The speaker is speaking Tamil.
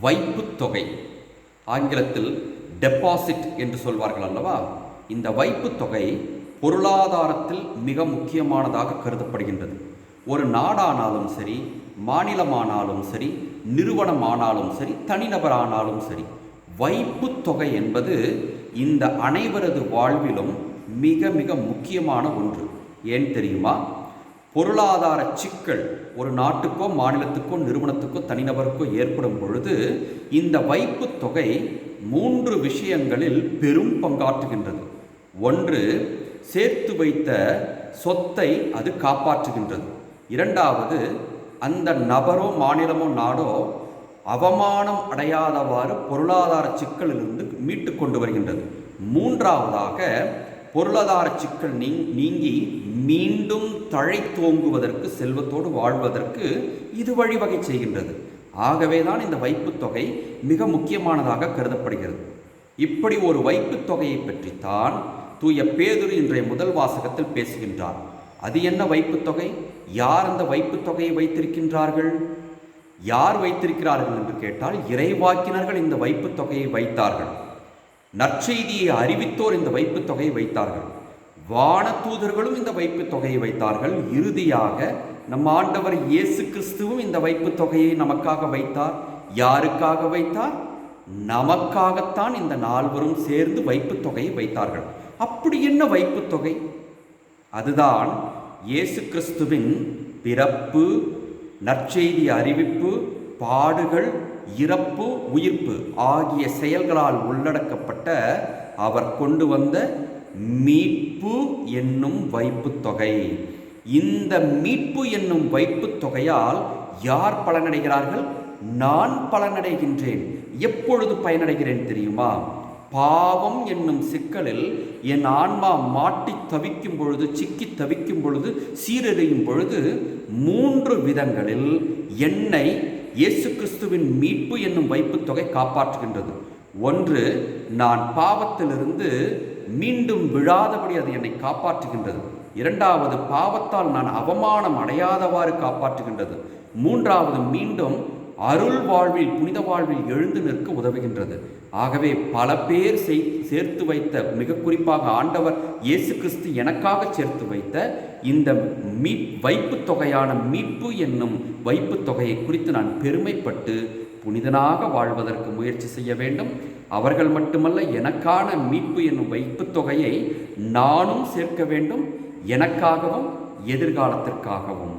வைப்பு தொகை ஆங்கிலத்தில் டெபாசிட் என்று சொல்வார்கள் அல்லவா? இந்த வைப்புத் தொகை பொருளாதாரத்தில் மிக முக்கியமானதாக கருதப்படுகின்றது. ஒரு நாடானாலும் சரி மாநிலமானாலும் சரி நிறுவனமானாலும் சரி தனிநபரானாலும் சரி வைப்புத்தொகை என்பது இந்த அனைவரது வாழ்விலும் மிக மிக முக்கியமான ஒன்று. ஏன் தெரியுமா? பொருளாதார சிக்கல் ஒரு நாட்டுக்கோ மாநிலத்துக்கோ நிறுவனத்துக்கோ தனிநபருக்கோ ஏற்படும் பொழுது இந்த வைப்புத் தொகை மூன்று விஷயங்களில் பெரும் பங்காற்றுகின்றது. ஒன்று சேர்த்து வைத்த சொத்தை அது காப்பாற்றுகின்றது. இரண்டாவது அந்த நபரோ மாநிலமோ நாடோ அவமானம் அடையாதவாறு பொருளாதார சிக்கலிலிருந்து மீட்டு கொண்டு வருகின்றது. மூன்றாவதாக பொருளாதார சிக்கல் நீ நீங்கி மீண்டும் தழைத்தோங்குவதற்கு செல்வத்தோடு வாழ்வதற்கு இது வழிவகை செய்கின்றது. ஆகவே தான் இந்த வைப்புத் தொகை மிக முக்கியமானதாக கருதப்படுகிறது. இப்படி ஒரு வைப்புத் தொகையை பற்றித்தான் தூய பேதுரு இன்றைய முதல் வாசகத்தில் பேசுகின்றார். அது என்ன வைப்புத் தொகை? யார் அந்த வைப்புத் தொகையை வைத்திருக்கின்றார்கள்? யார் வைத்திருக்கிறார்கள் என்று கேட்டால் இறைவாக்கினர்கள் இந்த வைப்புத் தொகையை வைத்தார்கள். நற்செய்தியை அறிவித்தோர் இந்த வைப்புத் தொகையை வைத்தார்கள். வானதூதர்களும் இந்த வைப்புத் தொகையை வைத்தார்கள். இறுதியாக நம் ஆண்டவர் இயேசு கிறிஸ்துவும் இந்த வைப்புத் தொகையை நமக்காக வைத்தார். யாருக்காக வைத்தார்? நமக்காகத்தான் இந்த நால்வரும் சேர்ந்து வைப்புத் தொகையை வைத்தார்கள். அப்படி என்ன வைப்புத் தொகை? அதுதான் இயேசு கிறிஸ்துவின் பிறப்பு நற்செய்தி அறிவிப்பு பாடுகள் இறப்பு உயிர்ப்பு ஆகிய செயல்களால் உள்ளடக்கப்பட்ட அவர் கொண்டு வந்த மீட்பு என்னும் வைப்புத் தொகை. இந்த மீட்பு என்னும் வைப்புத்தொகையால் யார் பலனடைகிறார்கள்? நான் பலனடைகின்றேன். எப்பொழுது பயனடைகிறேன் தெரியுமா? பாவம் என்னும் சிக்கலில் என் ஆன்மா மாட்டி தவிக்கும் பொழுது சிக்கி தவிக்கும் பொழுது சீரழியும் பொழுது மூன்று விதங்களில் என்னை இயேசு கிறிஸ்துவின் மீட்பு என்னும் வைப்பு தொகை காப்பாற்றுகின்றது. ஒன்று நான் பாவத்திலிருந்து மீண்டும் விழாதபடி அது என்னை காப்பாற்றுகின்றது. இரண்டாவது பாவத்தால் நான் அவமானம் அடையாதவாறு காப்பாற்றுகின்றது. மூன்றாவது மீண்டும் அருள் வாழ்வில் புனித வாழ்வில் எழுந்து நிற்க உதவுகின்றது. ஆகவே பல பேர் செய் சேர்த்து வைத்த மிக குறிப்பாக ஆண்டவர் இயேசு கிறிஸ்து எனக்காக சேர்த்து வைத்த இந்த மீ வைப்பு தொகையான மீட்பு என்னும் வைப்பு தொகையை குறித்து நான் பெருமைப்பட்டு புனிதனாக வாழ்வதற்கு முயற்சி செய்ய வேண்டும். அவர்கள் மட்டுமல்ல எனக்கான மீட்பு என்னும் வைப்பு தொகையை நானும் சேர்க்க வேண்டும். எனக்காகவும் எதிர்காலத்திற்காகவும்.